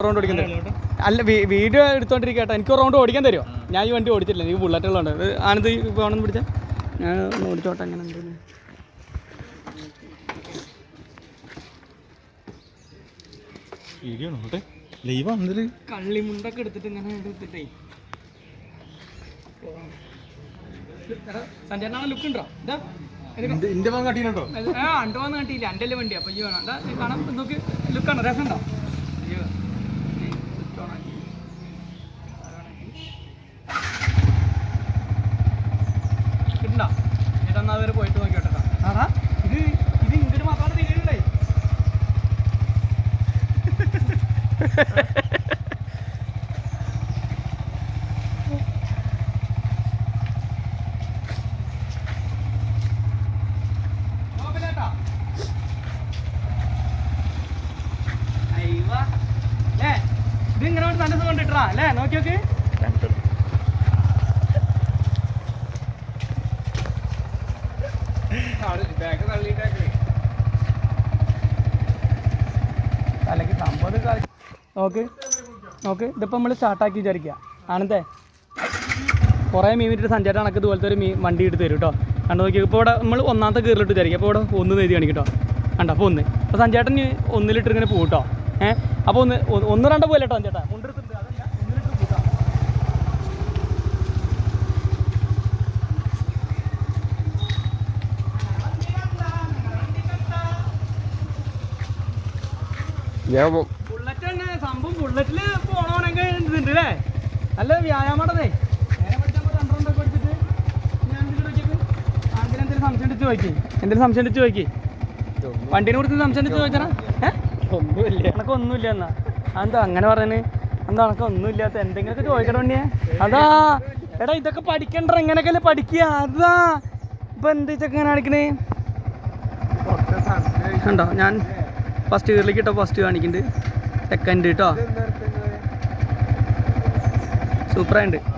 Round ഓടിക്കാൻ അല്ല video എടുത്തോണ്ടിരിക്കുക എനിക്ക് റൗണ്ട് ഓടിക്കാൻ തരുമോ ഞാൻ ഈ വണ്ടി ഓടിച്ചില്ല എനിക്ക് ബുള്ളറ്റുകളുണ്ട് ഇത് ആനന്ദ് വേണമെന്ന് പിടിച്ചാൽ ഞാൻ ഓടിച്ചോട്ടെ അങ്ങനെ എന്തെങ്കിലും വീഡിയോ നോട്ടെ ലൈവ് ആണെന്നില്ല കള്ളിമുണ്ടൊക്കെ എടുത്തിട്ട് ഇങ്ങനെ എടുത്തിട്ടേ സഞ്ചാരണ ലുക്ക് ഉണ്ടോ? ഇത്. എന്റെ ഭാഗം കാട്ടിയിട്ടുണ്ടോ? ആ അണ്ട് വന്ന് വണ്ടി. അപ്പൊ ഈ വേണം എന്താ കാണാൻ നോക്ക്. ലുക്കാണ് രസം അയ്യോ ചേട്ടാ പോയിട്ട് നോക്കിയോട്ടെ ആടാ ഇത് ഇത് ഇങ്ങോട്ട് മാത്രമാണ് തിരിയുള്ളേ നോക്കില്ലേട്ടാ അയ്യവാ ഏ ഇത് ഇങ്ങനെ ഒരു നല്ല സുഖം കിട്ടറാ അല്ലേ? നോക്കി നോക്ക് തലക്ക് സംഭവം നോക്ക് നോക്ക് ഇതിപ്പോൾ നമ്മൾ സ്റ്റാർട്ടാക്കി വിചാരിക്കുക ആണെന്തേ? കുറേ മീൻ വിറ്റിട്ട് സഞ്ചാരം കണക്ക് ഇതുപോലത്തെ ഒരു മീൻ വണ്ടി എടുത്ത് തരും കേട്ടോ കണ്ടു നോക്കി ഇപ്പോൾ ഇവിടെ നമ്മൾ ഒന്നാമത്തെ കീറിലിട്ട് വിചാരിക്കും. അപ്പോൾ ഇവിടെ ഒന്ന് എഴുതി കാണിക്കും കേട്ടോ കണ്ടോ അപ്പോൾ ഒന്ന്. അപ്പോൾ സഞ്ചേട്ടൻ ഒന്നിലിട്ട് ഇങ്ങനെ പോകും കേട്ടോ ഏഹ് അപ്പോൾ ഒന്ന് ഒന്ന് രണ്ട് പോയില്ല കേട്ടോ സഞ്ചേട്ടാ മുണ്ടെടുത്തിട്ട് അതല്ല ഒന്നിലിട്ട് പോകാം ഞാൻ ബുള്ളറ്റ് തന്നെ സംഭവം ബുള്ളറ്റിൽ പോകണമെങ്കിൽ ഇതുണ്ട് അല്ലേ നല്ല എന്തെങ്കിലും സംശയം എടുത്ത് ചോദിക്കേ. വണ്ടീനെ കുറിച്ച് സംശയം എടുത്ത് ചോദിച്ചാ? ഒന്നുമില്ല. എനക്ക് ഒന്നുമില്ല എന്നാ? എന്താ അങ്ങനെ പറയുന്നത് എന്താ എനക്ക് ഒന്നുമില്ലാത്ത എന്തെങ്കിലുമൊക്കെ ചോദിക്കണ ഉണ്ണിയെ? അതാ. എടാ ഇതൊക്കെ പഠിക്കണ്ട? എങ്ങനെയൊക്കെ പഠിക്കുക? അതാ. ഇപ്പൊ എന്ത് ഇങ്ങനെ കാണിക്കണേ? ഉണ്ടോ? ഞാൻ ഫസ്റ്റ് ഇയറിലേക്ക് കേട്ടോ ഫസ്റ്റ് കാണിക്കുന്നുണ്ട് സെക്കൻഡ് കേട്ടോ സൂപ്പറായിട്ടുണ്ട്